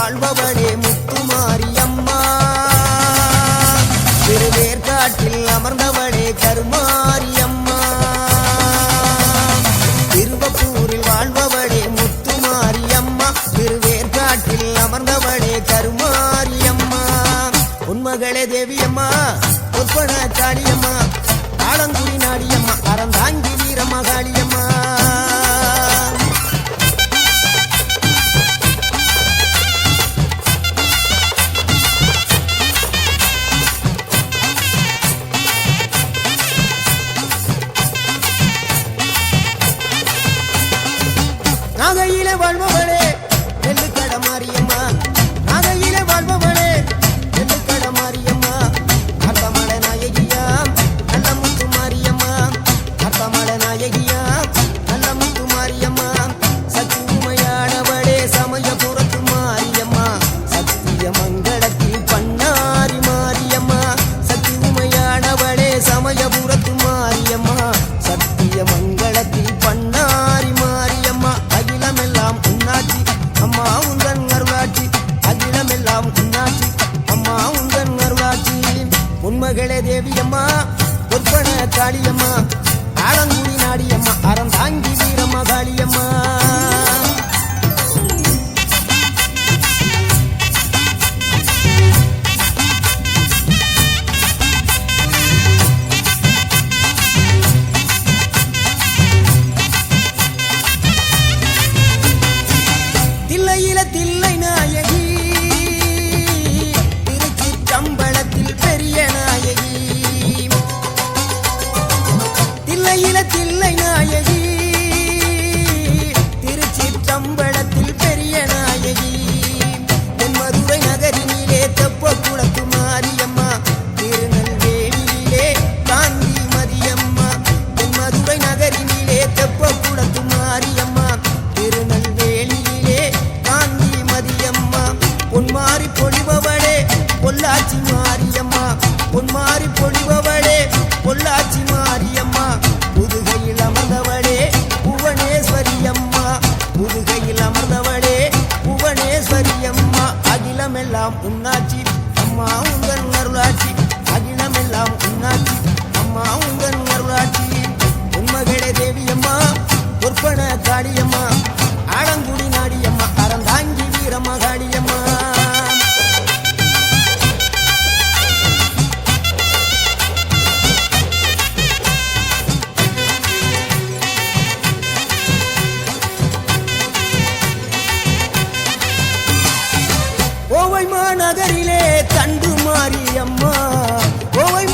வாழ்பவனே. கோவை மாநகரிலே தண்டு மாரியம்மா கோவை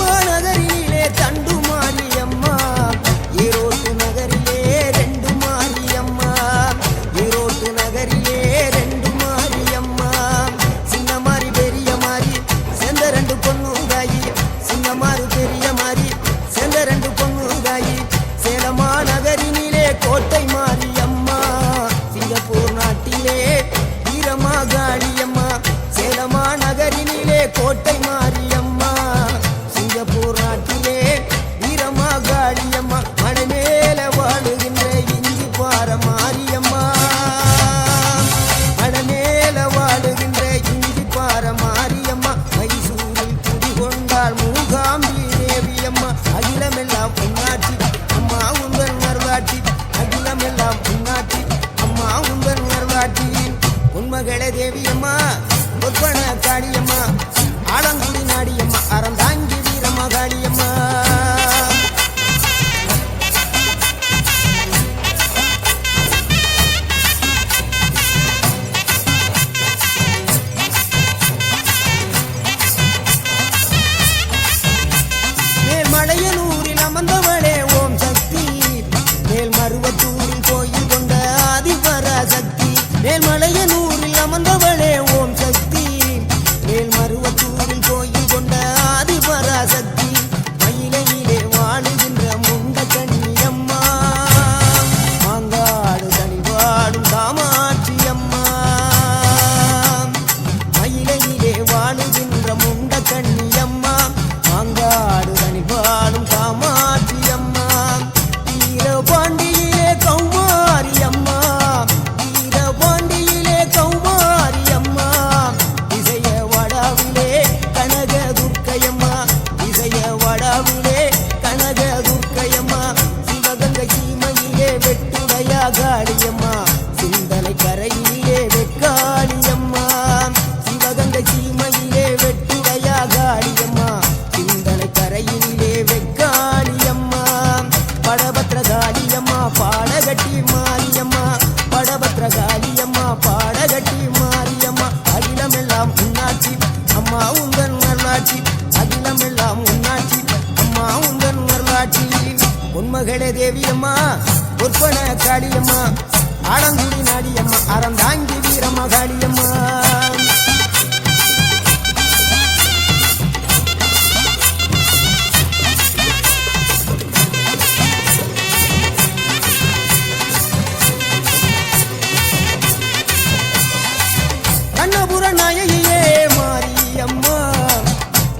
கண்ணபுர நாயகியே மாரியம்மா.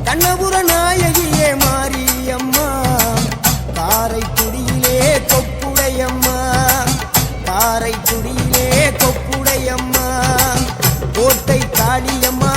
கண்ணபுர நாயகியே மாரியம்மா. காரைக்குடியிலே கொப்புடையம்மா காரைக்குடியிலே கொப்புடையம்மா கோட்டை காளியம்மா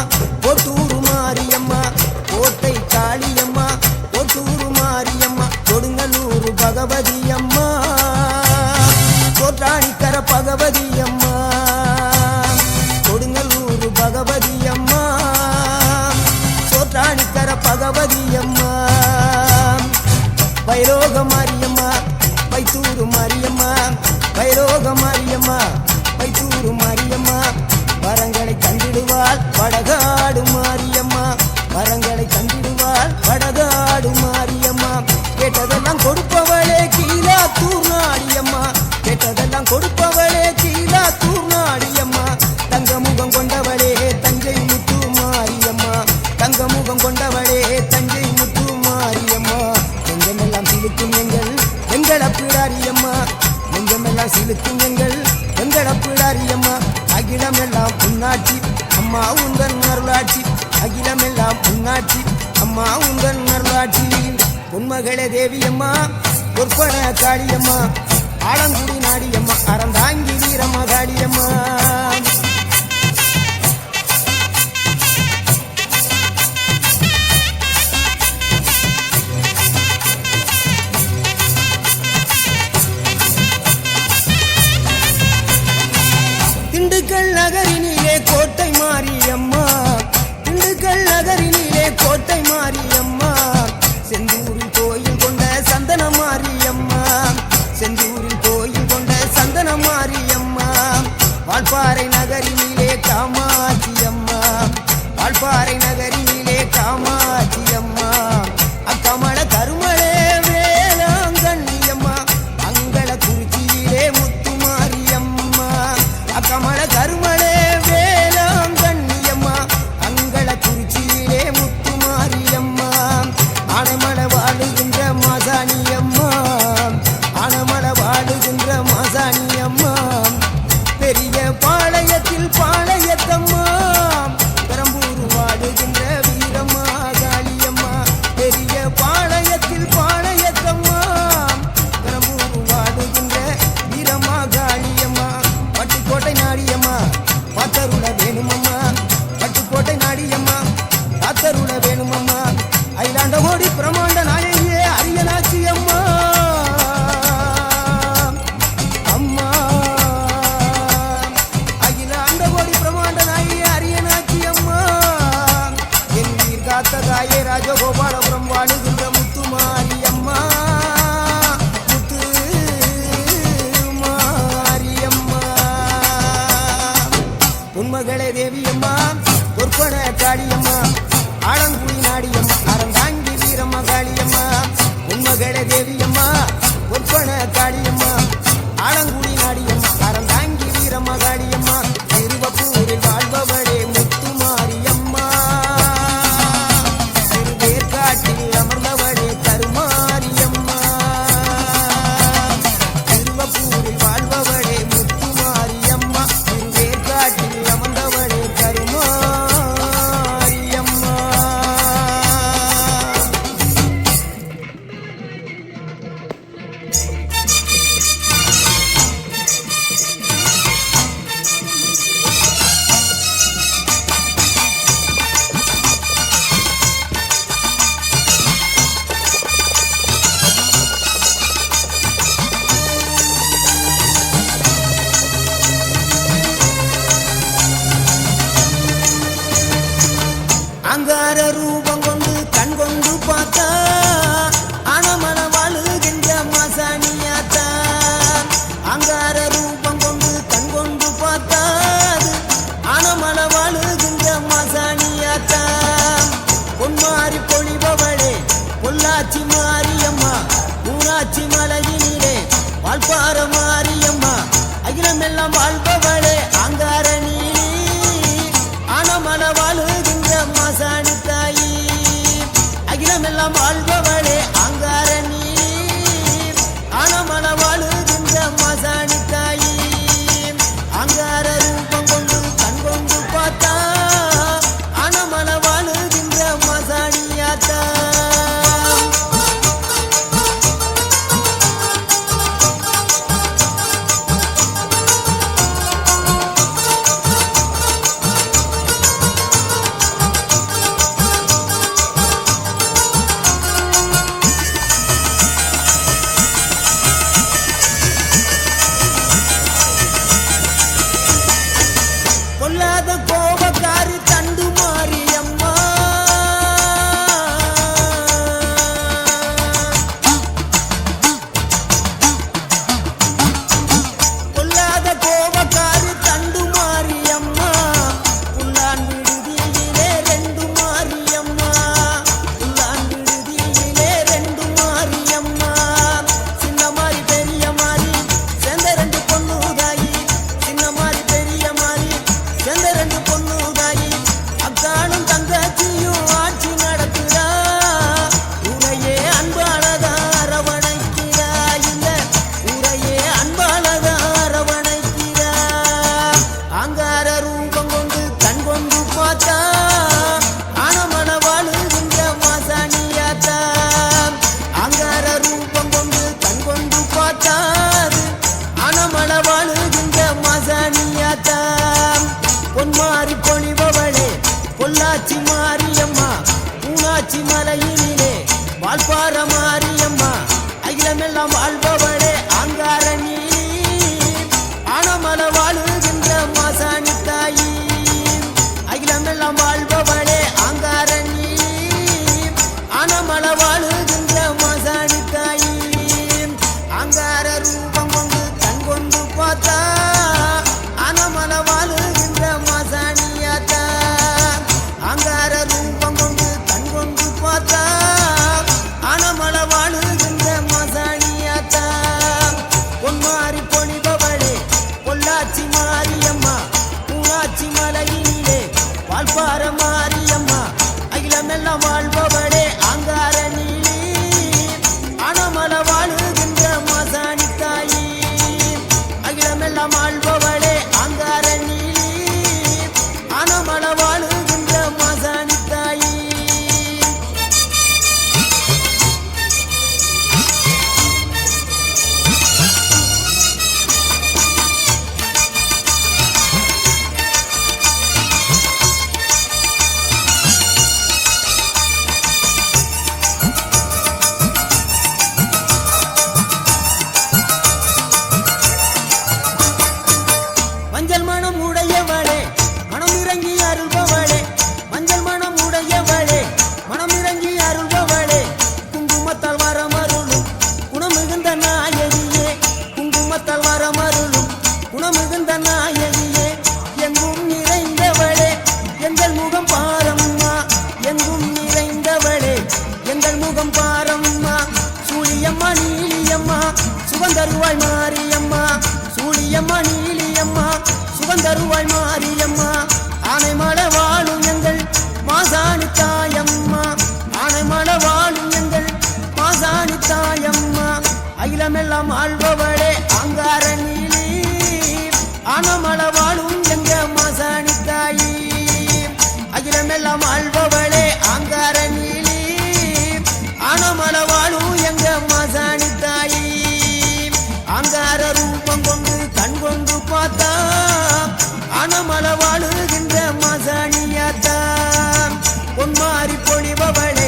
ஆளுகின்ற மசாணியாத்தான். பொன்மாறி பொழிபவளே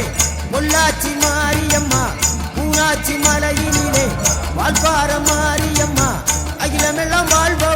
பொள்ளாச்சி மாரியம்மா பூனாச்சி மலையினிலே வாழ்வார மாரியம்மா அகிலமெல்லாம் வாழ்வா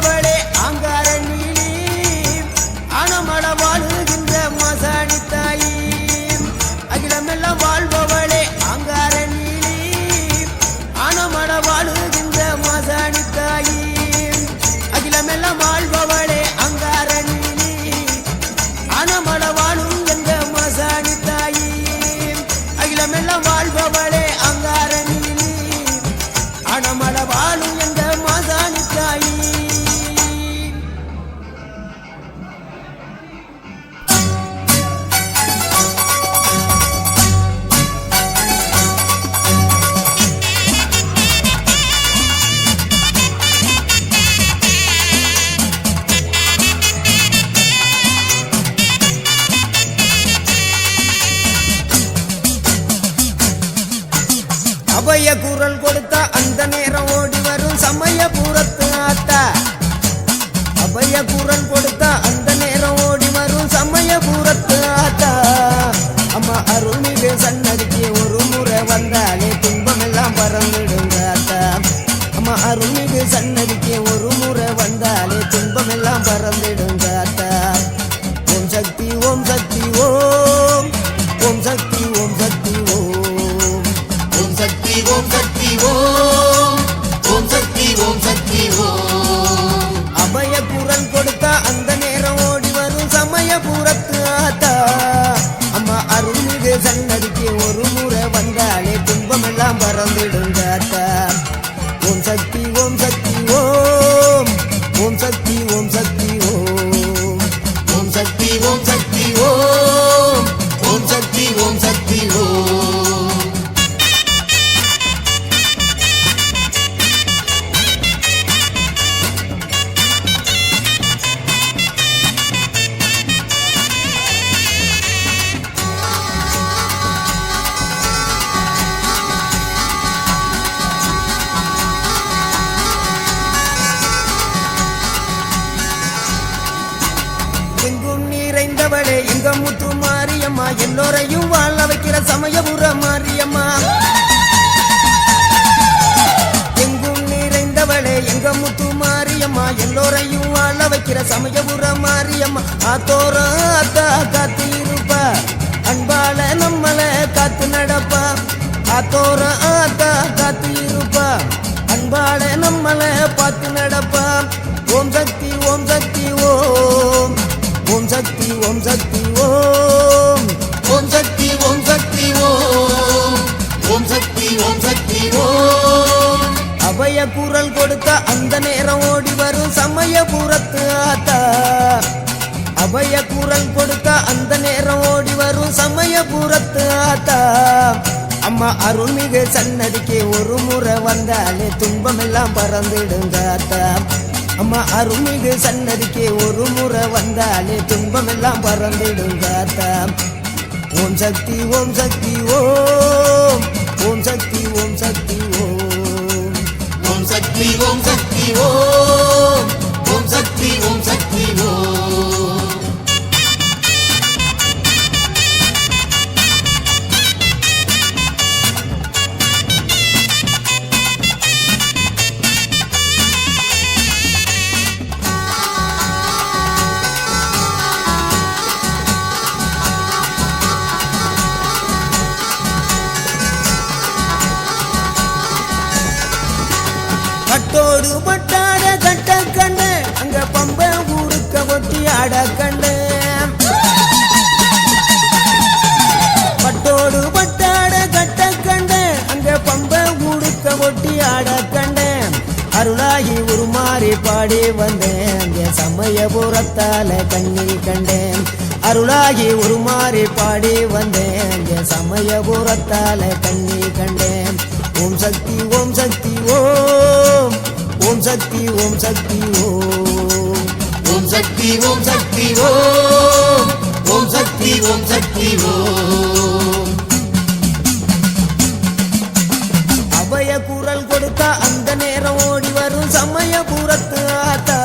எல்லோரையும் வாழ வைக்கிற சமயபுர மாரியம்மா. எங்கும் நிறைந்தவளே எங்க முத்து மாரியம்மா. எல்லோரையும் வாழ வைக்கிற சமயபுர மாரியம்மா. ஆத்தோர அத்தா காத்து இருப்பா அன்பால நம்மள காத்து நடப்பா. ஆத்தோர ஆத்தா காத்து இருப்பா அன்பால நம்மள பார்த்து நடப்பா. ஓம் சக்தி ஓம் சக்தி ஓம். ஓம் சக்தி ஓம் சக்தி ஓம். புறத்து ஆத்தா. அம்மா அருள்மிகு சன்னதிக்கு ஒரு முறை வந்தாலே துன்பம் எல்லாம் பறந்துடுங்க ஆத்தா அம்மா அருள்மிகு சன்னதிக்கு ஒரு முறை வந்தாலே துன்பம் எல்லாம் பறந்துடுங்க ஆத்தா ஓம் சக்தி ஓம் சக்தி ஓம். ஓம் சக்தி ஓம் சக்தி ஓம். ஓம் சக்தி ஓம் சக்தி ஓம். ஓம் சக்தி ஓம் சக்தி ஓம். சமயபுரத்தால கண்ணில் கண்டேன். அருளாகி உருமாறி பாடி வந்தேன். அங்க சமயபுரத்தால கண்ணில் கண்டேன். ஓம் சக்தி ஓம் சக்தி ஓம். ஓம் சக்தி ஓம் சக்தி ஓம். ஓம் சக்தி ஓம் சக்தி ஓம். ஓம் சக்தி ஓம் சக்தி ஓம். அபய குரல் கொடுத்த அந்த நேரம் ஓடி வரும். சமயபுரத்து ஆத்தா.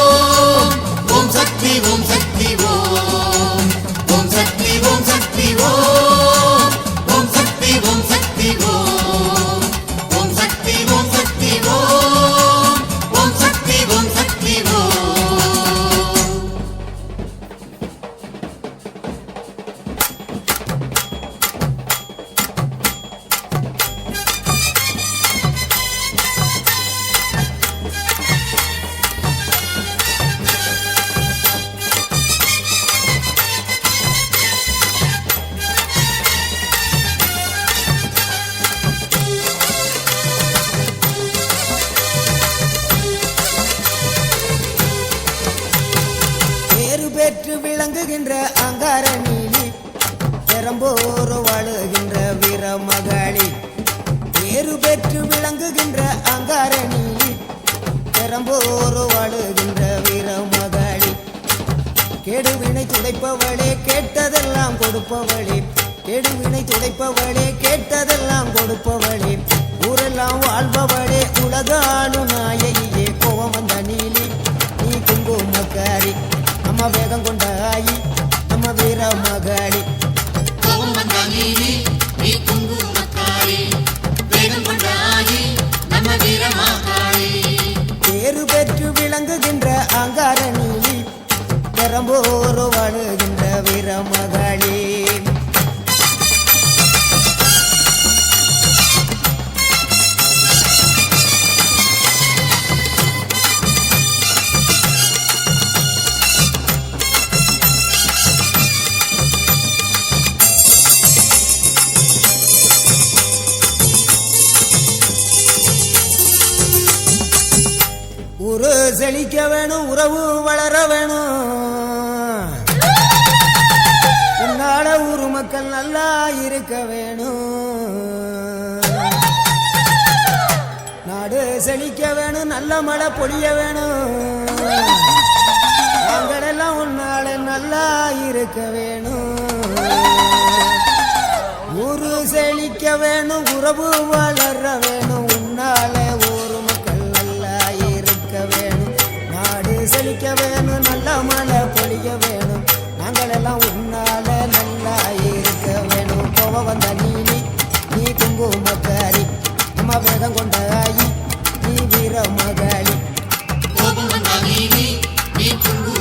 மக்கள் நல்லா இருக்க வேணும். நாடு செழிக்க வேணும் நல்ல மழை பொழிய வேணும். நாங்களெல்லாம் உன்னால நல்லா இருக்க வேணும். ஊரு செழிக்க வேணும் உறவு வளர வேணும். வந்த நீலி நீ குங்குமக்காரி அம்மா வேதம் கொண்ட ஆயி நீ வீர மகாளி. நீலி நீ குங்கும